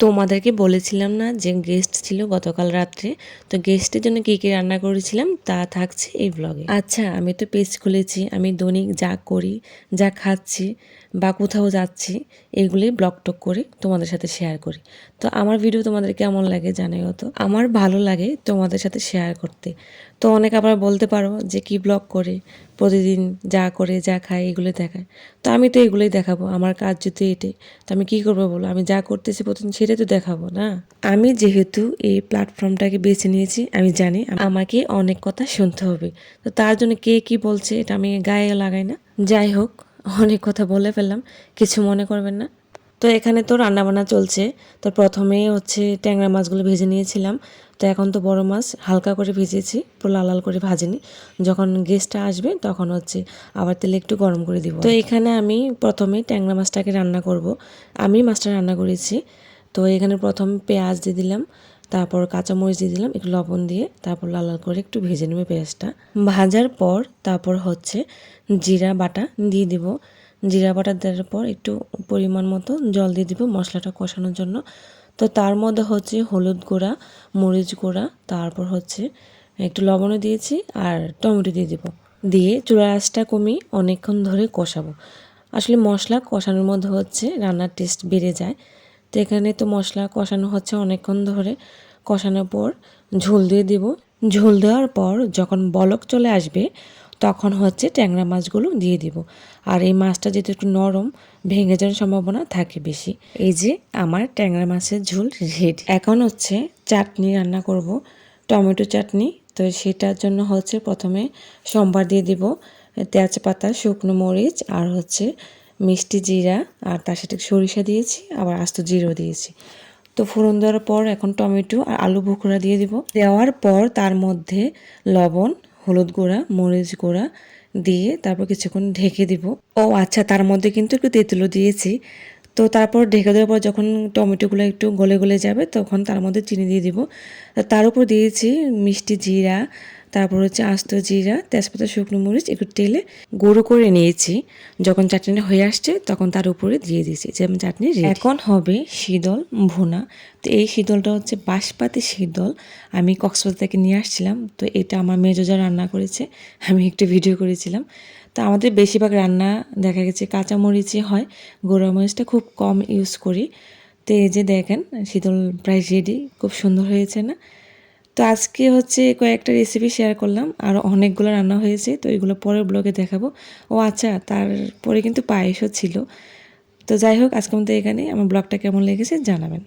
তোমাদেরকে বলেছিলাম না যে গেস্ট ছিল গতকাল রাত্রে। তো গেস্টের জন্য কী কী রান্না করেছিলাম তা থাকছে এই ব্লগে আচ্ছা আমি তো পেজ খুলেছি, আমি দৈনিক যা করি, যা খাচ্ছি বা কোথাও যাচ্ছি এগুলি ব্লগ টক করে তোমাদের সাথে শেয়ার করি। তো আমার ভিডিও তোমাদের কেমন লাগে জানাইও তো? আমার ভালো লাগে তোমাদের সাথে শেয়ার করতে। তো অনেক আবার বলতে পারো যে কি ব্লগ করে প্রতিদিন যা করে, যা খায় এগুলো দেখায়। তো আমি তো এগুলোই দেখাবো, আমার কাজ যদি এটাই তো আমি কী করব বলো? আমি যা করতেছি প্রতিদিন সেটাই তো দেখাবো, না? আমি যেহেতু এই প্ল্যাটফর্মটাকে বেছে নিয়েছি, আমি জানি আমাকে অনেক কথা শুনতে হবে। তো তার জন্য কে কি বলছে, এটা আমি গায়ে লাগাই না। যাই হোক, অনেক কথা বলে ফেললাম, কিছু মনে করবেন না। তো এখানে তো রান্নাবান্না চলছে। তো প্রথমে হচ্ছে ট্যাংরা মাছগুলো ভেজে নিয়েছিলাম। তো এখন তো বড় মাছ, হালকা করে ভেজেছি, পুরো লাল লাল করে ভাজিনি। যখন গেস্টটা আসবে, তখন হচ্ছে আবার তেলে একটু গরম করে দিব। তো এখানে আমি প্রথমে ট্যাংরা মাছটাকে রান্না করব। আমি মাছটা রান্না করেছি। তো এখানে প্রথম পেঁয়াজ দিয়ে দিলাম, তারপর কাঁচামরিচ দিয়ে দিলাম, একটু লবণ দিয়ে, তারপর লাল লাল করে একটু ভেজে নেবে পেঁয়াজটা। ভাজার পর তারপর হচ্ছে জিরা বাটা দিয়ে দিব। জিরা বাটা দেওয়ার পর একটু পরিমাণ মতো জল দিয়ে দিব মশলাটা কষানোর জন্য। তো তার মধ্যে হচ্ছে হলুদ গুঁড়া, মরিচ গুঁড়া, তারপর হচ্ছে একটু লবণও দিয়েছি আর টমেটো দিয়ে দিব। দিয়ে চুলা আঁচটা কমিয়ে অনেকক্ষণ ধরে কষাবো। আসলে মশলা কষানোর মধ্যে হচ্ছে রান্নার টেস্ট বেড়ে যায়। তো এখানে তো মশলা কষানো হচ্ছে অনেকক্ষণ ধরে। কষানোর পর ঝোল দিয়ে দিব। ঝোল দেওয়ার পর যখন বলক চলে আসবে তখন হচ্ছে ট্যাংরা মাছগুলো দিয়ে দিব। আর এই মাছটা যেহেতু একটু নরম, ভেঙে যাওয়ার সম্ভাবনা থাকে বেশি। এই যে আমার ট্যাংরা মাছের ঝোল রেডি এখন হচ্ছে চাটনি রান্না করব, টমেটো চাটনি। তো সেটার জন্য হচ্ছে প্রথমে সোমবার দিয়ে দিব, তেজপাতা, শুকনো মরিচ আর হচ্ছে মিষ্টি জিরা আর তার সাথে সরিষা দিয়েছি, আবার আস্ত জিরো দিয়েছি। তো ফোড়ন দেওয়ার পর এখন টমেটো আর আলু বুকরা দিয়ে দিব। দেওয়ার পর তার মধ্যে লবণ হলুদ গুঁড়া, মরিচ গুঁড়া দিয়ে তারপর কিছুক্ষণ ঢেকে দিব। ও আচ্ছা তার মধ্যে কিন্তু একটু তেঁতুলো দিয়েছি। তো তারপর ঢেকে দেওয়ার পর যখন টমেটোগুলো একটু গলে গলে যাবে, তখন তার মধ্যে চিনি দিয়ে দিব। তার উপর দিয়েছি মিষ্টি জিরা তারপর হচ্ছে আস্ত জিরা, তেজপাতা, শুকনো মরিচ একটু তেলে গুঁড়ো করে নিয়েছি। যখন চাটনিটা হয়ে আসছে, তখন তার উপরে দিয়ে দিয়েছি। যেমন চাটনি এখন হবে শীতল ভুনা। তো এই শীতলটা হচ্ছে বাঁশপাতি শীতল। আমি কক্সবাজার থেকে নিয়ে আসছিলাম। তো এটা আমার মেজোজা রান্না করেছে, আমি একটু ভিডিও করেছিলাম। তো আমাদের বেশিরভাগ রান্না দেখা গেছে কাঁচামরিচই হয়। গোড়া মরিচটা খুব কম ইউজ করি। তো এই যে দেখেন, শীতল প্রায় রেডি খুব সুন্দর হয়েছে না? তো আজকে হচ্ছে কয়েকটা রেসিপি শেয়ার করলাম, আর অনেকগুলো রান্না হয়েছে, তো এগুলো পরের ব্লগে দেখাবো। ও আচ্ছা তারপরে কিন্তু পায়েসও ছিল। তো যাই হোক আজকে মধ্যে এখানে আমার ব্লগটা কেমন লেগেছে জানাবেন।